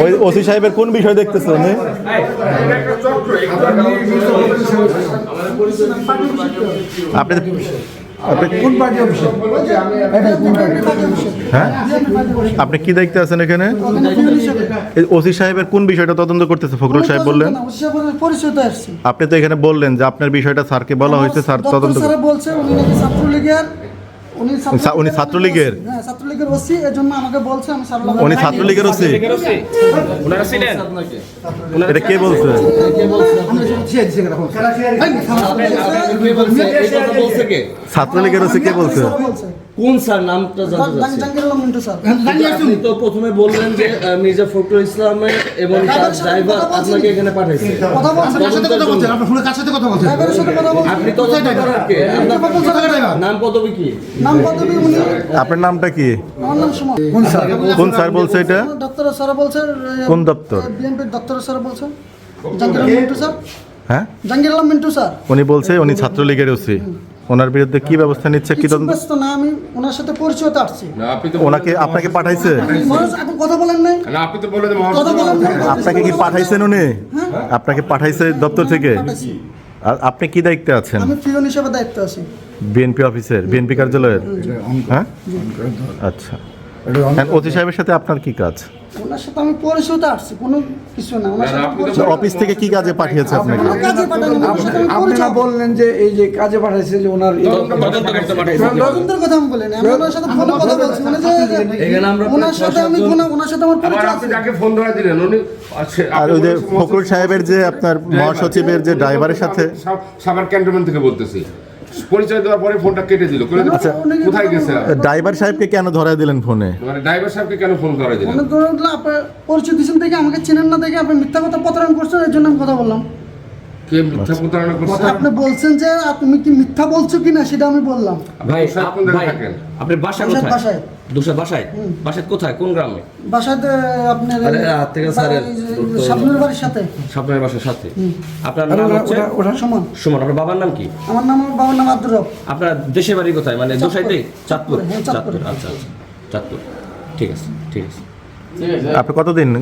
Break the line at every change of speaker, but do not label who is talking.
ওই ওসি সাহেবের কোন বিষয় দেখতেছে উনি? আপনি হ্যাঁ? আপনি কি দেখতে আছেন এখানে? ওসি সাহেবের কোন বিষয়টা তদন্ত করতেছে? ফখরুল সাহেব বললেন। আপনি তো এখানে বললেন যে আপনার বিষয়টা স্যারকে বলা হয়েছে স্যার তদন্ত
বলছে উনি নাকি ছাত্রলীগের উনি
ছাত্রলীগের?
হ্যাঁ ছাত্রলীগের ওসি এর জন্য আমাকে বলছে আমি
উনি ছাত্রলীগের ওসি?
ওনারা ছিলেন?
এটা কে বলছে?
বলছে কে
ছাত্রলীগের ওসি কে বলছে?
বলছে
কোন স্যার? নামটা জানতে চাচ্ছি।
জাহাঙ্গীর আলম মিন্টু স্যার।
আপনি তো প্রথমে বললেন যে মির্জা ফখরুল ইসলামের এবং তার ড্রাইভার আপনাকে এখানে পাঠাইছে।
কথা বলছে
তদন্তের জন্য।
ড্রাইভারের সাথে কথা বলছে
আপনি তদন্ত আপনার নাম পদবি কি?
নাম পদবি উনি
আপনার নামটা কি? কোন স্যার? বলছে এটা?
ডক্টর স্যার বলছে
কোন দপ্তর?
বিএনপির ডক্টর স্যার বলছে। জাহাঙ্গীর স্যার।
হ্যাঁ?
জাহাঙ্গীর আলম মিন্টু স্যার।
উনি বলছে উনি ছাত্রলীগের ওসি। ওনার বিরুদ্ধে কি ব্যবস্থা নিচ্ছে কি তদন্ত?
ব্যস্ত না আমি ওনার সাথে পরিচয়তে আসছি।
না, আপনি তো
ওনাকে আপনাকে পাঠাইছে?
মহারাজ, কথা বলেন নাই?
না, আপনি তো
কথা বলেন নাই?
আপনাকে কি পাঠাইছেন উনি? আপনাকে পাঠাইছে দপ্তর থেকে? আর আপনি কি দায়িত্বে আছেন?
আমি হিসেবে দায়িত্ব আছি।
বিএনপি অফিসের বিএনপি কার্যালয়ের? হ্যাঁ? আচ্ছা। ওসি সাহেবের সাথে আপনার কি কাজ?
ওনার সাথে আমি পরিচয়তে আসছি কোনো কিছু না। ওনার সাথে
অফিস থেকে কি কাজে পাঠিয়েছে আপনাকে?
আপনি না বললেন যে এই যে কাজে পাঠাইছে যে ওনার
তদন্ত
তদন্তের কথা আমি বলিনি আমি ওনার সাথে ফোনে কথা বলছি। মানে যে ওনার সাথে আমি ফোনে ওনার সাথে আমার পরিচয়
আপনি যাকে ফোন ধরে দিলেন উনি
আর ওই যে ফখরুল সাহেবের যে আপনার মহাসচিবের যে ড্রাইভারের সাথে
সাভার ক্যান্টনমেন্ট থেকে বলতেছি। পরিচয় দেওয়ার পরে ফোনটা কেটে দিল করে দিল।
আচ্ছা।
কোথায় গেছে
ড্রাইভার সাহেবকে কেন ধরায় দিলেন ফোনে
মানে ড্রাইভার সাহেবকে কেন ফোন ধরে দিলেন
মনে করুন আপনার পরিচয় দিচ্ছেন দেখে আমাকে চেনেন না দেখে আপনি মিথ্যা কথা প্রতারণ করছেন এর জন্য আমি কথা বললাম
কে মিথ্যা প্রতারণা করছে?
আপনি বলছেন যে তুমি কি মিথ্যা বলছো কিনা সেটা আমি বললাম।
ভাই
সাহেব
আপ-
কোন জায়গায়
ভাই
থাকেন?
বাসা কোথায়?
বাসায়।
দুশো বাসায়? বাসায় কোথায়? কোন গ্রামে?
বাসাতে আপনার
হাত থেকে স্যারের
স্বপ্নের বাড়ির সাথে।
স্বপ্নের বাসার সাথে? আপনার নাম হচ্ছে?
ওটা সমান।
সুমন আপনার বাবার নাম কি?
আমার নাম বাবার নাম আব্দুর রব।
আপনার দেশের বাড়ি কোথায়? মানে চাঁদপুর।
হ্যাঁ,
চাঁদপুর। আচ্ছা আচ্ছা। চাঁদপুর। ঠিক আছে ঠিক আছে।
আপনি কতদিন